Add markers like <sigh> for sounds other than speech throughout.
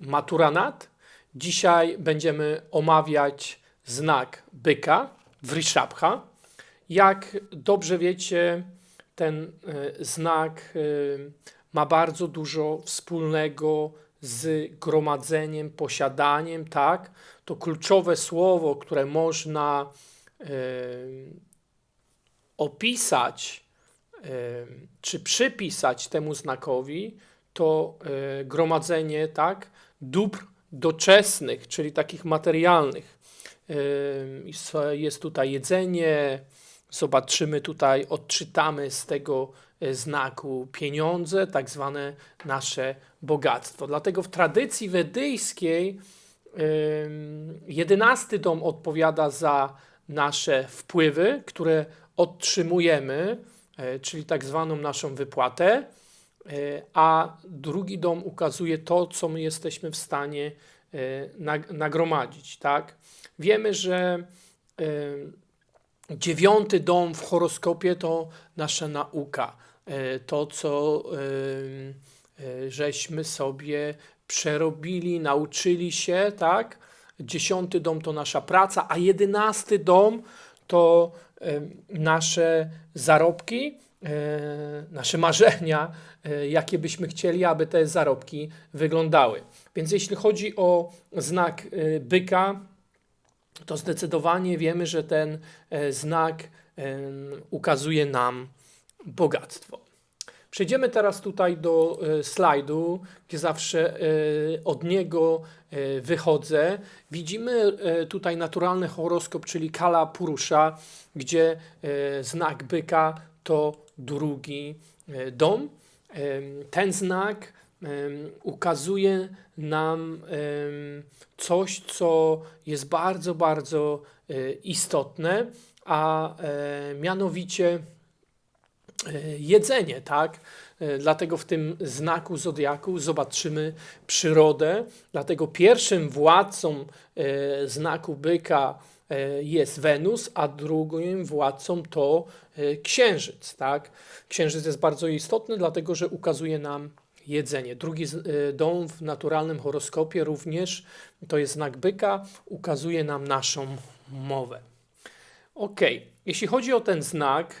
Maturanat. Dzisiaj będziemy omawiać znak byka, Vrishabha. Jak dobrze wiecie, ten e, znak e, ma bardzo dużo wspólnego z gromadzeniem, posiadaniem, tak? To kluczowe słowo, które można e, opisać czy przypisać temu znakowi, to gromadzenie, tak? Dóbr doczesnych, czyli takich materialnych. Jest- tutaj jedzenie, zobaczymy tutaj, odczytamy z tego e, znaku pieniądze, tak zwane nasze bogactwo. Dlatego w tradycji wedyjskiej jedenasty dom odpowiada za nasze wpływy, które otrzymujemy, e, czyli tak zwaną naszą wypłatę, a drugi dom ukazuje to, co my jesteśmy w stanie e, nag- nagromadzić. Tak? Wiemy, że ym, Dziewiąty dom w horoskopie to nasza nauka. E, To, co e, żeśmy sobie przerobili, nauczyli się, tak? Dziesiąty dom to nasza praca, a jedenasty dom to nasze zarobki, e, nasze marzenia, e, jakie byśmy chcieli, aby te zarobki wyglądały. Więc jeśli chodzi o znak e, byka, to zdecydowanie wiemy, że ten e, znak ukazuje nam bogactwo. Przejdziemy teraz tutaj do e, slajdu, gdzie zawsze e, od niego e, wychodzę. Widzimy e, tutaj naturalny horoskop, czyli Kala Purusza, gdzie e, znak byka to drugi e, dom. Ten znak ukazuje nam coś, co jest bardzo, bardzo e, istotne, a e, mianowicie jedzenie, tak? E, Dlatego w tym znaku zodiaku zobaczymy przyrodę. Dlatego pierwszym władcą e, znaku byka e, jest Wenus, a drugim władcą to e, księżyc, tak? Księżyc jest bardzo istotny, dlatego że ukazuje nam jedzenie. Drugi e, dom w naturalnym horoskopie również to jest znak byka, ukazuje nam naszą mowę. Ok, jeśli chodzi o ten znak,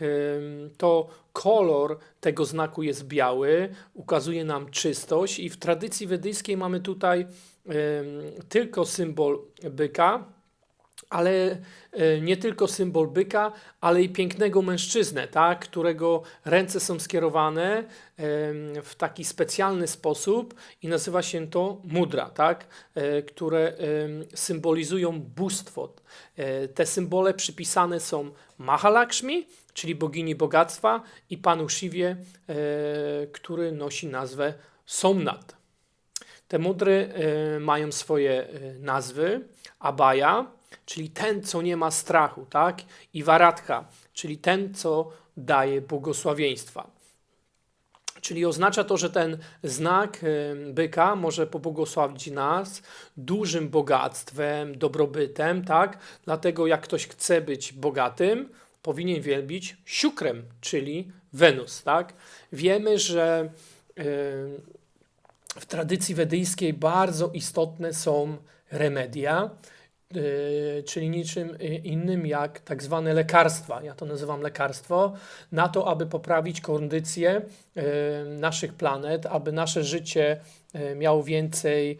to kolor tego znaku jest biały, ukazuje nam czystość i w tradycji wedyjskiej mamy tutaj tylko symbol byka, ale e, nie tylko symbol byka, ale i pięknego mężczyznę, tak, którego ręce są skierowane w taki specjalny sposób i nazywa się to mudra, tak, e, które symbolizują bóstwo. E, Te symbole przypisane są Mahalakshmi, czyli bogini bogactwa i panu Shiwie, który nosi nazwę Somnat. Te mudry mają swoje nazwy. Abaya, czyli ten, co nie ma strachu, tak? I Varadha, czyli ten, co daje błogosławieństwa. Czyli oznacza to, że ten znak e, byka może pobłogosławić nas dużym bogactwem, dobrobytem, tak? Dlatego jak ktoś chce być bogatym, powinien wielbić siukrem, czyli Wenus, tak? Wiemy, że e, w tradycji wedyjskiej bardzo istotne są remedia, czyli niczym y, innym jak tak zwane lekarstwa. Ja to nazywam lekarstwo, na to, aby poprawić kondycję yy, naszych planet, aby nasze życie miało więcej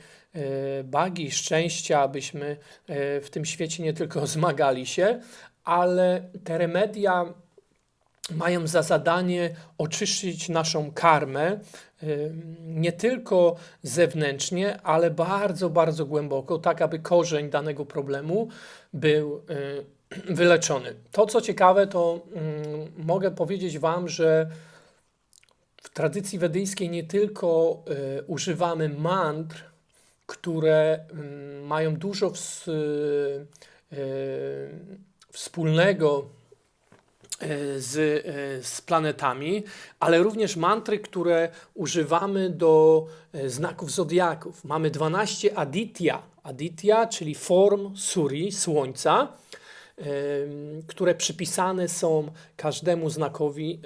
bagi, szczęścia, abyśmy w tym świecie nie tylko <laughs> zmagali się, ale te remedia mają za zadanie oczyścić naszą karmę, ym, nie tylko zewnętrznie, ale bardzo, bardzo głęboko, tak aby korzeń danego problemu był y, <clears throat> wyleczony. To, co ciekawe, to mm, mogę powiedzieć Wam, że w tradycji wedyjskiej nie tylko y, używamy mantr, które mm, mają dużo ws, y, y, wspólnego z, e, z planetami, ale również mantry, które używamy do e, znaków zodiaków. Mamy 12 aditya. Aditya, czyli form suri, słońca, które przypisane są każdemu znakowi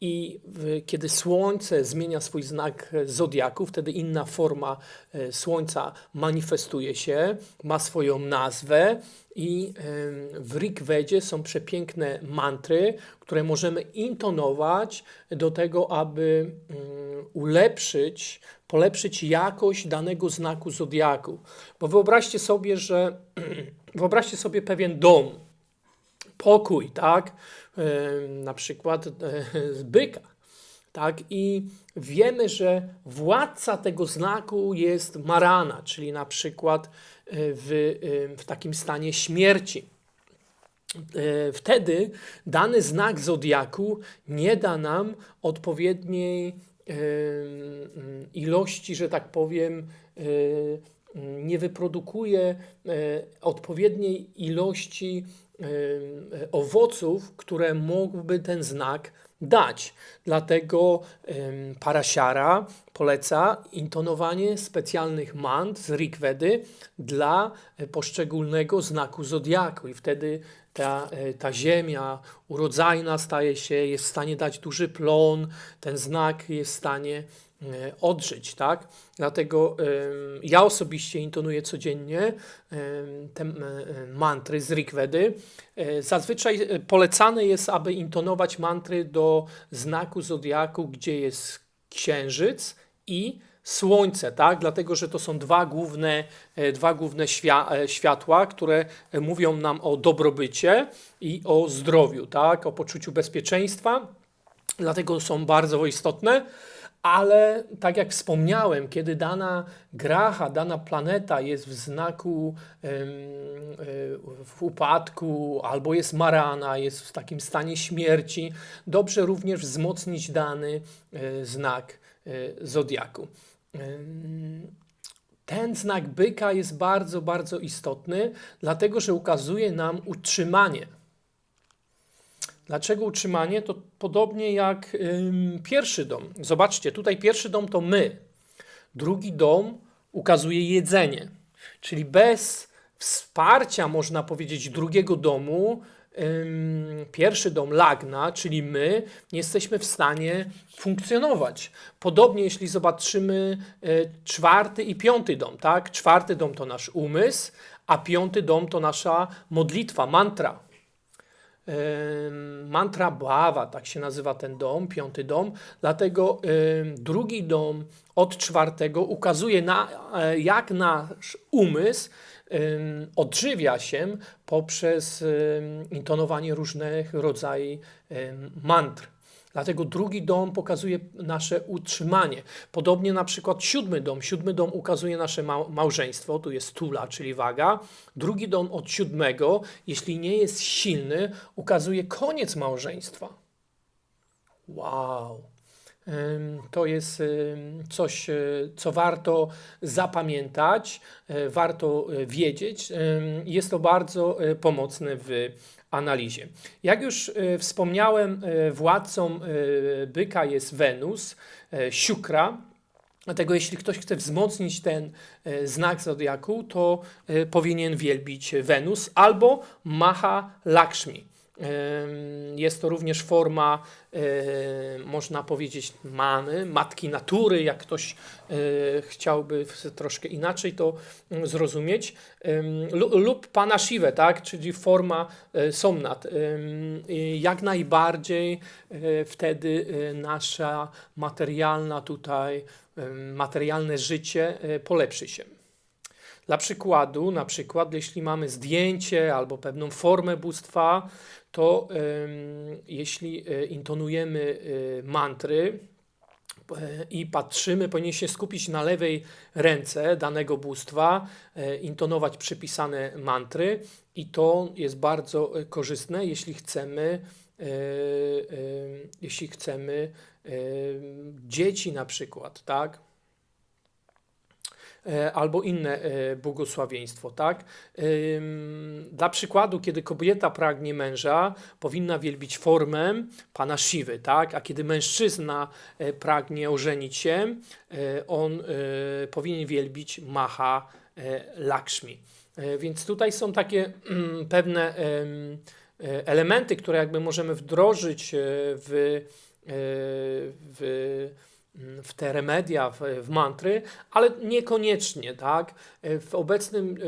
I kiedy Słońce zmienia swój znak zodiaku, wtedy inna forma e, Słońca manifestuje się, ma swoją nazwę. I w Rig Vedzie są przepiękne mantry, które możemy intonować do tego, aby mm, ulepszyć, polepszyć jakość danego znaku zodiaku. Bo wyobraźcie sobie, że <clears throat> wyobraźcie sobie pewien dom, pokój, tak? Na przykład e, z byka. Tak? I wiemy, że władca tego znaku jest Marana, czyli na przykład e, w, e, w takim stanie śmierci. Wtedy dany znak zodiaku nie da nam odpowiedniej ilości, że tak powiem, nie wyprodukuje e, odpowiedniej ilości e, owoców, które mógłby ten znak dać. Dlatego Parasiara poleca intonowanie specjalnych mant z Rigvedy dla poszczególnego znaku zodiaku i wtedy ta, e, ta ziemia urodzajna staje się, jest w stanie dać duży plon, ten znak jest w stanie odżyć, tak? Dlatego ja osobiście intonuję codziennie te e, mantry z Rigvedy. E, Zazwyczaj e, polecane jest, aby intonować mantry do znaku zodiaku, gdzie jest księżyc i słońce, tak? Dlatego, że to są dwa główne, e, dwa główne świa- e, światła, które e, mówią nam o dobrobycie i o zdrowiu, tak? O poczuciu bezpieczeństwa. Dlatego są bardzo istotne. Ale tak jak wspomniałem, kiedy dana gracha, dana planeta jest w znaku e, w upadku, albo jest marana, jest w takim stanie śmierci, dobrze również wzmocnić dany e, znak e, zodiaku. Ten znak byka jest bardzo, bardzo istotny, dlatego że ukazuje nam utrzymanie. Dlaczego utrzymanie? To podobnie jak pierwszy dom. Zobaczcie, tutaj pierwszy dom to my. Drugi dom ukazuje jedzenie. Czyli bez wsparcia, można powiedzieć, drugiego domu, pierwszy dom lagna, czyli my, nie jesteśmy w stanie funkcjonować. Podobnie, jeśli zobaczymy e, czwarty i piąty dom, tak? Czwarty dom to nasz umysł, a piąty dom to nasza modlitwa, mantra. Mantra Bhava, tak się nazywa ten dom, piąty dom. Dlatego drugi dom od czwartego ukazuje, na, e, jak nasz umysł odżywia się poprzez intonowanie różnych rodzajów mantr. Dlatego drugi dom pokazuje nasze utrzymanie. Podobnie na przykład siódmy dom. Siódmy dom ukazuje nasze mał- małżeństwo, tu jest tula, czyli waga. Drugi dom od siódmego, jeśli nie jest silny, ukazuje koniec małżeństwa. Wow. To jest coś, y, co warto zapamiętać, y, warto y, wiedzieć. Jest to bardzo pomocne w analizie. Jak już y, wspomniałem, y, władcą y, byka jest Wenus, Siukra. Dlatego jeśli ktoś chce wzmocnić ten e, znak zodiaku, to e, powinien wielbić Wenus albo Maha Lakshmi. Jest to również forma, e, można powiedzieć, many, matki natury. Jak ktoś e, chciałby troszkę inaczej to mm, zrozumieć, lub Pana Shiva, tak? czyli forma e, Somnat. Jak najbardziej wtedy nasza materialna tutaj, materialne życie polepszy się. Dla przykładu, na przykład, jeśli mamy zdjęcie albo pewną formę bóstwa, to em, jeśli e, intonujemy e, mantry e, i patrzymy, powinien się skupić na lewej ręce danego bóstwa, intonować przypisane mantry i to jest bardzo korzystne, jeśli chcemy jeśli chcemy dzieci na przykład, tak? E, albo inne e, błogosławieństwo, tak? Dla przykładu, kiedy kobieta pragnie męża, powinna wielbić formę pana Siwy, tak? A kiedy mężczyzna e, pragnie ożenić się, on powinien wielbić Maha Lakshmi. Więc tutaj są takie mm, pewne em, elementy, które jakby możemy wdrożyć w w, w te remedia, w, w mantry, ale niekoniecznie, tak? W obecnym e,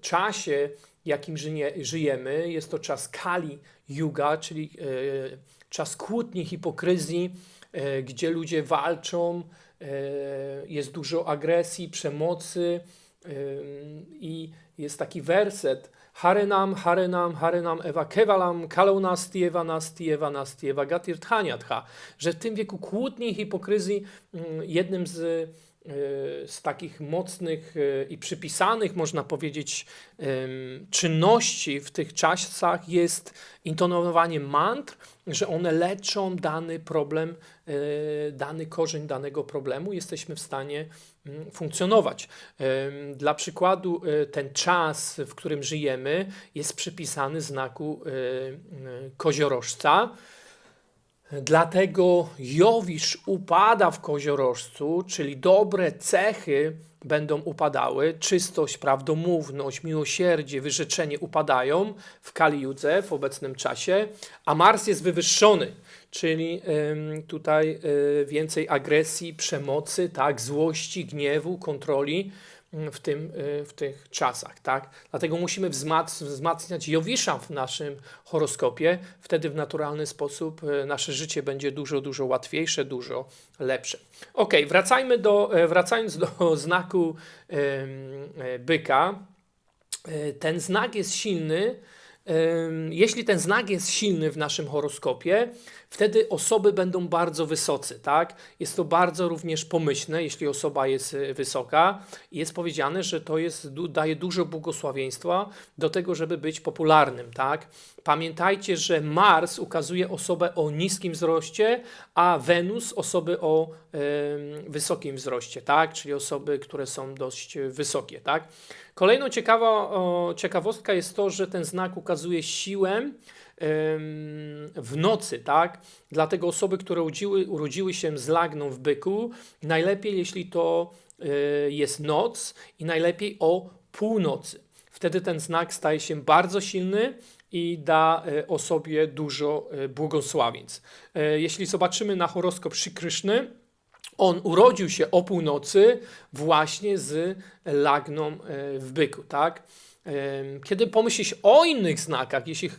czasie, jakim żyje, żyjemy, jest to czas Kali Yuga, czyli e, czas kłótni, hipokryzji, e, gdzie ludzie walczą, jest dużo agresji, przemocy i jest taki werset. Harenam, Harenam, Harenam, Ewa Kevalam, Kalonastiewa, Nastiewa, Nastiewa, Gatirthaniatha, że w tym wieku kłótni i hipokryzji jednym z, e, z takich mocnych e, i przypisanych, można powiedzieć, czynności w tych czasach jest intonowanie mantr, że one leczą dany problem, dany korzeń danego problemu, jesteśmy w stanie mm, funkcjonować. Dla przykładu, e, ten czas, w którym żyjemy, jest przypisany znaku e, koziorożca. Dlatego Jowisz upada w koziorożcu, czyli dobre cechy będą upadały, czystość, prawdomówność, miłosierdzie, wyrzeczenie upadają w Kaliudze w obecnym czasie, a Mars jest wywyższony, czyli tutaj y, więcej agresji, przemocy, tak, złości, gniewu, kontroli w, tym, y, w tych czasach. Tak? Dlatego musimy wzmacniać Jowisza w naszym horoskopie. Wtedy w naturalny sposób y, nasze życie będzie dużo, dużo łatwiejsze, dużo lepsze. Ok, wracajmy do, e, wracając do <laughs> znaku e, byka. E, ten znak jest silny. Jeśli ten znak jest silny w naszym horoskopie, wtedy osoby będą bardzo wysocy, tak? Jest to bardzo również pomyślne, jeśli osoba jest y, wysoka. Jest powiedziane, że to jest, daje dużo błogosławieństwa do tego, żeby być popularnym, tak? Pamiętajcie, że Mars ukazuje osobę o niskim wzroście, a Wenus osoby o y, wysokim wzroście, tak? Czyli osoby, które są dość wysokie, tak? Kolejną ciekawa, o, ciekawostka jest to, że ten znak ukazuje siłę, w nocy, tak? Dlatego osoby, które urodziły, urodziły się z lagną w byku, najlepiej jeśli to e, jest noc i najlepiej o północy. Wtedy ten znak staje się bardzo silny i da e, osobie dużo e, błogosławieństw. Jeśli zobaczymy na horoskop Szykryszny, on urodził się o północy właśnie z lagną w byku, tak? Kiedy pomyślisz o innych znakach, jeśli e,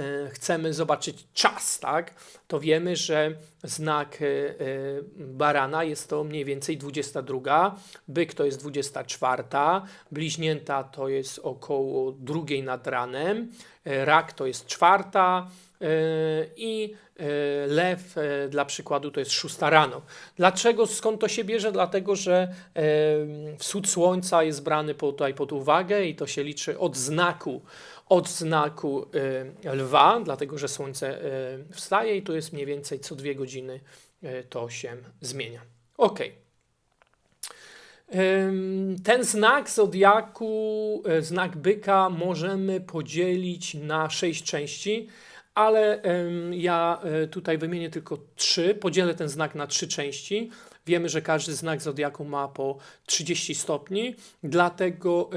e, chcemy zobaczyć czas, tak, to wiemy, że znak e, barana jest to mniej więcej 22, byk to jest 24, bliźnięta to jest około drugiej nad ranem, rak to jest czwarta i lew dla przykładu to jest szósta rano. Dlaczego, skąd to się bierze? Dlatego, że wschód słońca jest brany tutaj pod uwagę i to się liczy od znaku, od znaku e, lwa, dlatego że słońce e, wstaje i to jest mniej więcej co dwie godziny e, to się zmienia. Ok. Ten znak zodiaku, znak byka, możemy podzielić na sześć części, ale ja tutaj wymienię tylko trzy. Podzielę ten znak na trzy części. Wiemy, że każdy znak zodiaku ma po 30 stopni, dlatego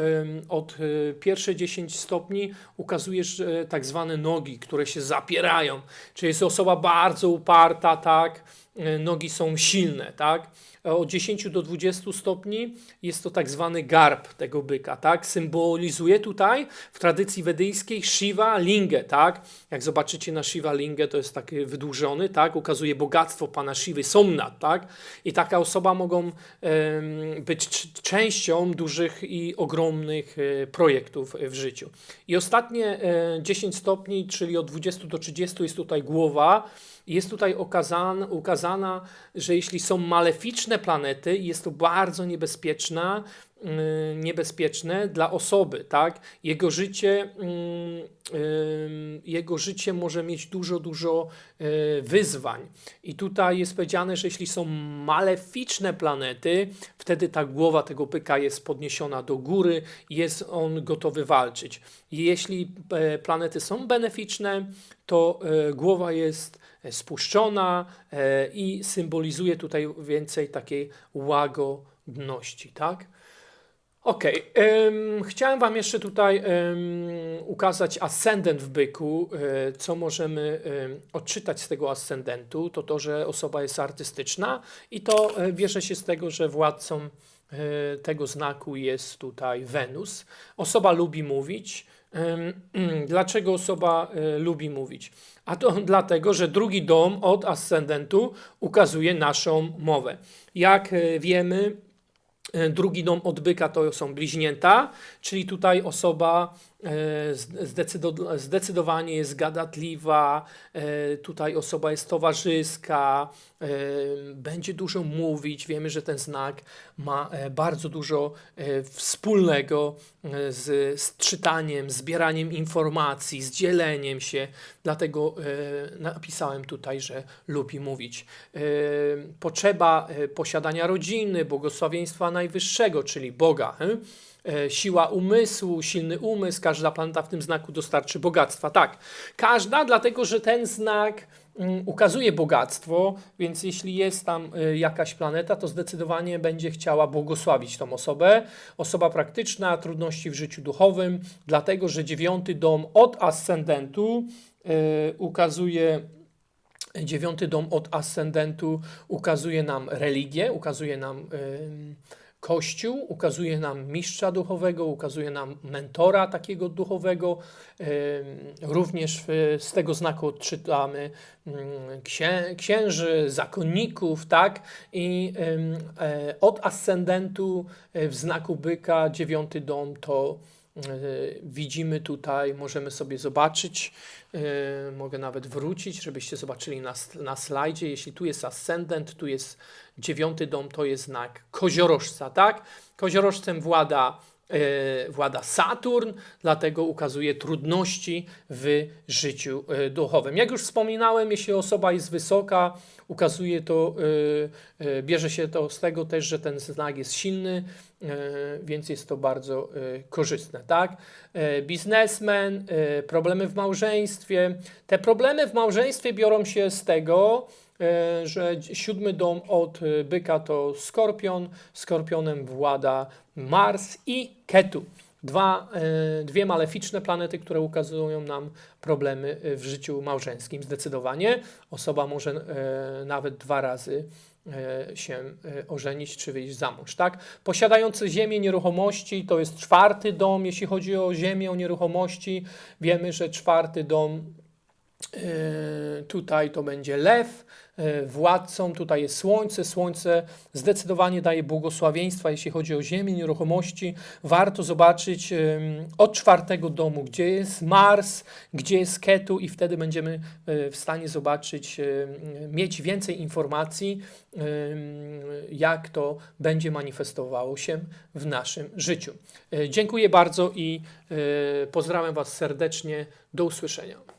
od e, pierwsze 10 stopni ukazujesz tak zwane nogi, które się zapierają. Czyli jest osoba bardzo uparta, tak? E, nogi są silne, tak? Od 10 do 20 stopni jest to tak zwany garb tego byka, tak? Symbolizuje tutaj w tradycji wedyjskiej Shiva Lingę, tak? Jak zobaczycie na Shiva Lingę, to jest taki wydłużony, tak? Ukazuje bogactwo pana Shivy, Somnat, tak? I taka osoba mogą być częścią dużych i ogromnych e, projektów w życiu. I ostatnie 10 e, stopni, czyli od 20 do 30 jest tutaj głowa, jest tutaj okazana, ukazana, że jeśli są maleficzne planety, jest to bardzo niebezpieczna, yy, niebezpieczne dla osoby, tak? Jego życie, yy, jego życie może mieć dużo, dużo yy, wyzwań. I tutaj jest powiedziane, że jeśli są maleficzne planety, wtedy ta głowa tego pyka jest podniesiona do góry, jest on gotowy walczyć. Jeśli e, planety są beneficzne, to e, głowa jest spuszczona e, i symbolizuje tutaj więcej takiej łagodności, tak? Em, chciałem Wam jeszcze tutaj ukazać ascendent w byku. E, Co możemy em, odczytać z tego ascendentu, to to, że osoba jest artystyczna i to e, bierze się z tego, że władcą e, tego znaku jest tutaj Wenus. Osoba lubi mówić. <clears throat> Dlaczego osoba e, lubi mówić? A to dlatego, że drugi dom od ascendentu ukazuje naszą mowę. Jak e, wiemy, E, Drugi dom od byka to są bliźnięta, czyli tutaj osoba zdecydowanie jest gadatliwa, e, tutaj osoba jest towarzyska, e, będzie dużo mówić. Wiemy, że ten znak ma e, bardzo dużo e, wspólnego e, z, z czytaniem, zbieraniem informacji, z dzieleniem się, dlatego e, napisałem tutaj, że lubi mówić. E, Potrzeba e, posiadania rodziny, błogosławieństwa najwyższego, czyli Boga. E, Siła umysłu, silny umysł, każda planeta w tym znaku dostarczy bogactwa. Tak, każda, dlatego że ten znak mm, ukazuje bogactwo, więc jeśli jest tam y, jakaś planeta, to zdecydowanie będzie chciała błogosławić tą osobę. Osoba praktyczna, trudności w życiu duchowym, dlatego że dziewiąty dom od ascendentu y, ukazuje Dziewiąty dom od ascendentu ukazuje nam religię, ukazuje nam ym, Kościół, ukazuje nam mistrza duchowego, ukazuje nam mentora takiego duchowego. Również z tego znaku odczytamy księ, księży, zakonników, tak? I e, od ascendentu e, w znaku byka, dziewiąty dom to widzimy tutaj, możemy sobie zobaczyć, e, mogę nawet wrócić, żebyście zobaczyli na, na slajdzie, jeśli tu jest ascendent, tu jest dziewiąty dom, to jest znak koziorożca, tak? Koziorożcem włada, e, włada Saturn, dlatego ukazuje trudności w życiu e, duchowym. Jak już wspominałem, jeśli osoba jest wysoka, ukazuje to, e, e, bierze się to z tego też, że ten znak jest silny, e, więc jest to bardzo e, korzystne, tak? E, Biznesmen, e, problemy w małżeństwie. Te problemy w małżeństwie biorą się z tego, e, że dzi- siódmy dom od e, byka to skorpion, skorpionem włada Mars i Ketu. Dwa, e, dwie maleficzne planety, które ukazują nam problemy e, w życiu małżeńskim. Zdecydowanie osoba może e, nawet dwa razy e, się e, ożenić czy wyjść za mąż. Tak? Posiadający ziemię, nieruchomości to jest czwarty dom, jeśli chodzi o ziemię, o nieruchomości. Wiemy, że czwarty dom E, Tutaj to będzie lew, e, władcą, tutaj jest słońce. Słońce zdecydowanie daje błogosławieństwa, jeśli chodzi o ziemię, nieruchomości. Warto zobaczyć em, od czwartego domu, gdzie jest Mars, gdzie jest Ketu i wtedy będziemy w stanie zobaczyć, mieć więcej informacji, jak to będzie manifestowało się w naszym życiu. Dziękuję bardzo i pozdrawiam Was serdecznie. Do usłyszenia.